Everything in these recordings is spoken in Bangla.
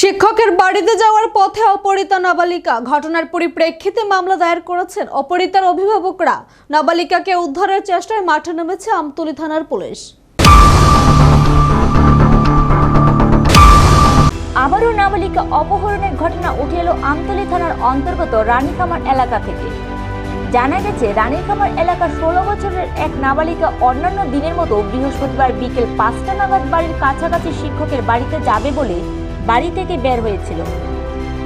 শিক্ষকের বাড়িতে যাওয়ার পথে অপহৃতা নাবালিকা। ঘটনার পরিপ্রেক্ষিতে মামলা দায়ের করেছেন অপহৃতার অভিভাবকরা। নাবালিকাকে উদ্ধারের চেষ্টায় মাঠে নেমেছে আমতলী থানার পুলিশ। আবারও নাবালিকা অপহরণের ঘটনা উঠে এলো আমতলী থানার অন্তর্গত রানীখামার এলাকা থেকে। জানা গেছে রানীখামার এলাকার ষোলো বছরের এক নাবালিকা অন্যান্য দিনের মতো বৃহস্পতিবার বিকেল পাঁচটা নাগাদ বাড়ির কাছাকাছি শিক্ষকের বাড়িতে যাবে বলে বাড়ি থেকে বের হয়েছিল।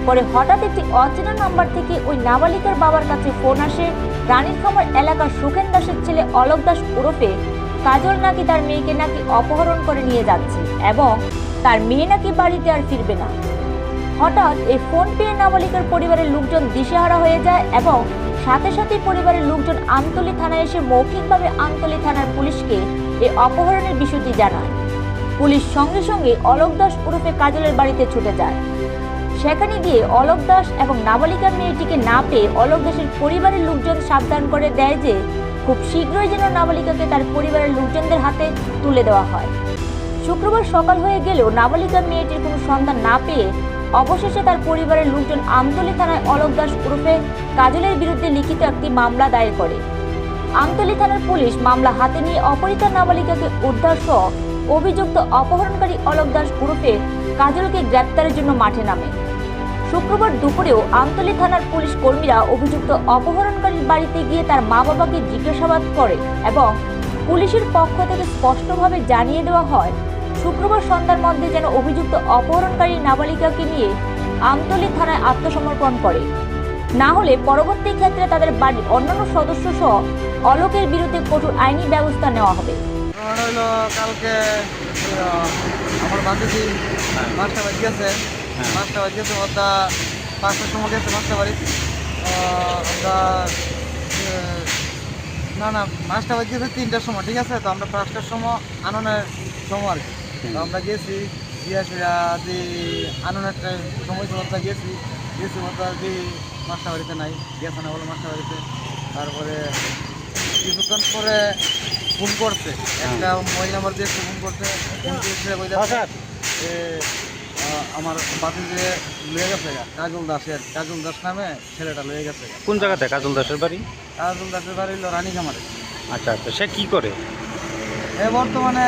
পরে হঠাৎ একটি অচেনা নাম্বার থেকে ওই নাবালিকার বাবার কাছে ফোন আসে। রানীরখামার এলাকার সুখেন দাসের ছেলে অলোক দাস ওরফে কাজল নাকি তার মেয়েকে নাকি অপহরণ করে নিয়ে যাচ্ছে এবং তার মেয়ে নাকি বাড়িতে আর ফিরবে না। হঠাৎ এই ফোন পেয়ে নাবালিকার পরিবারের লোকজন দিশেহারা হয়ে যায় এবং সাথে সাথে পরিবারের লোকজন আমতলী থানায় এসে মৌখিকভাবে আমতলী থানার পুলিশকে এই অপহরণের বিষয়টি জানায়। পুলিশ সঙ্গে সঙ্গে অলোক দাস ওরফে কাজলের বাড়িতে ছুটে যায়। সেখানে গিয়ে অলোক দাস এবং নাবালিকা মেয়েটিকে না পেয়ে অলোক দাসের পরিবারের লোকজন সাবধান করে দেয় যে, খুব শীঘ্রই যেন নাবালিকাকে তার পরিবারের লোকজনদের হাতে তুলে দেওয়া হয়। শুক্রবার সকাল হয়ে গেলেও নাবালিকা মেয়েটির কোনো সন্ধান না পেয়ে অবশেষে তার পরিবারের লোকজন আমতলী থানায় অলোক দাস ওরফে কাজলের বিরুদ্ধে লিখিত একটি মামলা দায়ের করে। আমতলী থানার পুলিশ মামলা হাতে নিয়ে অপহৃত নাবালিকাকে উদ্ধার সহ অভিযুক্ত অপহরণকারী অলোক দাস ওরফে কাজলকে গ্রেপ্তারের জন্য মাঠে নামে। শুক্রবার দুপুরেও আমতলী থানার পুলিশ কর্মীরা অভিযুক্ত অপহরণকারীর বাড়িতে গিয়ে তার মা বাবাকে জিজ্ঞাসাবাদ করে এবং পুলিশের পক্ষ থেকে স্পষ্টভাবে জানিয়ে দেওয়া হয়, শুক্রবার সন্ধ্যার মধ্যে যেন অভিযুক্ত অপহরণকারী নাবালিকাকে নিয়ে আমতলী থানায় আত্মসমর্পণ করে। না হলে পরবর্তী ক্ষেত্রে তাদের বাড়ির অন্যান্য সদস্য সহ অলোকের বিরুদ্ধে কঠোর আইনি ব্যবস্থা নেওয়া হবে। কালকে আমার বান্ধবী মাছটা বাজি গেছে। মাছটা বাজি গেছে ওটা পাঁচটার সময় গেছে মাছটা বাড়ি আমরা না না মাছটা বাজি গেছে তিনটার সময় ঠিক আছে? তো আমরা পাঁচটার সময় আননের সময় আর কি। তো আমরা গেছি গিয়ে ফিরা যে আননের সময় সময় গেছি গেছি আর কি মাছটা বাড়িতে নাই গেছে না বলে মাছটা বাড়িতে তারপরে কিছুক্ষণ পরে ফোন করছে। একটা মোবাইল নাম্বার দিয়ে ফোন করছে ফোন হ্যাঁ, আমার বাতি যে লয়ে গেছে কাজল দাসের কাজল দাস নামে ছেলেটা লয়ে গেছে কোন জায়গাতে? কাজল দাসের বাড়ি? কাজল দাসের বাড়ি হলো রানী কামারে আচ্ছা আচ্ছা সে কি করে? এ বর্তমানে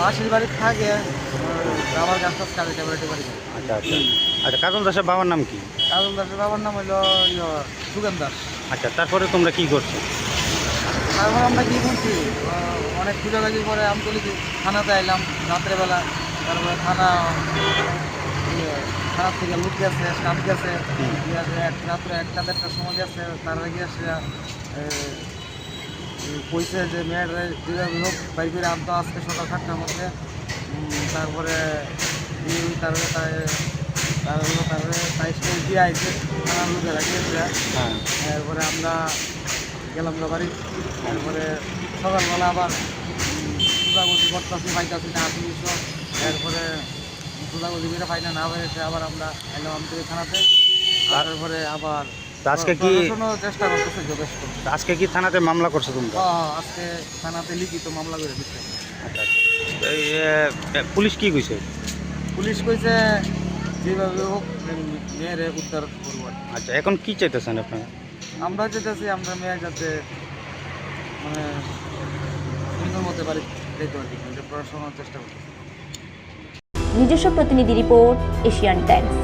মাসির বাড়ি থাকে রাবার গাছ টাছ কাটে ট্যাবলেটের বাড়ি আচ্ছা আচ্ছা। আচ্ছা কাজল দাসের বাবার নাম কি? কাজল দাসের বাবার নাম হইল ইয়ে, সুগেন দাস। আচ্ছা তারপরে তোমরা কি করছ? তারপর আমরা কি করছি? অনেক খুঁজাখুঁজি করে আমি আমতলি থানাতে আইলাম রাত্রেবেলা। তারপরে থানা ইয়ে, থানার থেকে লুট গেছে স্টাফ গেছে। রাত্রে একটা দেড়টার সময় গেছে তার এ, কইছে যে মেয়ের যেভাবে হোক বাড়ি করে আনতো আজকে সকাল সাতটার মধ্যে। তারপরে তারপরে তাই তারপরে তারপরে তাই স্কুল দিয়ে লোকেরা গিয়েছে হ্যাঁ। আমরা গেলাম বাড়ি তারপরে সকালবেলা আবার খোঁজাখুঁজি করতেছি পাইতেছি না আসি এরপরে খোঁজাখুঁজি করে পাই না না হয়েছে আবার আমরা এলাম আমতলী থানাতে। তারপরে আবার আজকে কি চেষ্টা করতেছে যথেষ্ট। আজকে কি থানাতে মামলা করছ তোমরা? ও, আজকে থানাতে লিখিত মামলা করে দিচ্ছে। আচ্ছা আচ্ছা। পুলিশ কি কইছে? পুলিশ কইছে যেভাবে হোক মেয়েরে উদ্ধার করব আচ্ছা এখন কি চাইতেছেন আপনারা? আমরা চাইতেছি আমরা মেয়ে যাতে মানে সুন্দর মতে পারি যেতে পারি পড়াশোনার চেষ্টা করতেছি। নিজস্ব প্রতিনিধি রিপোর্ট এশিয়ান টাইমস।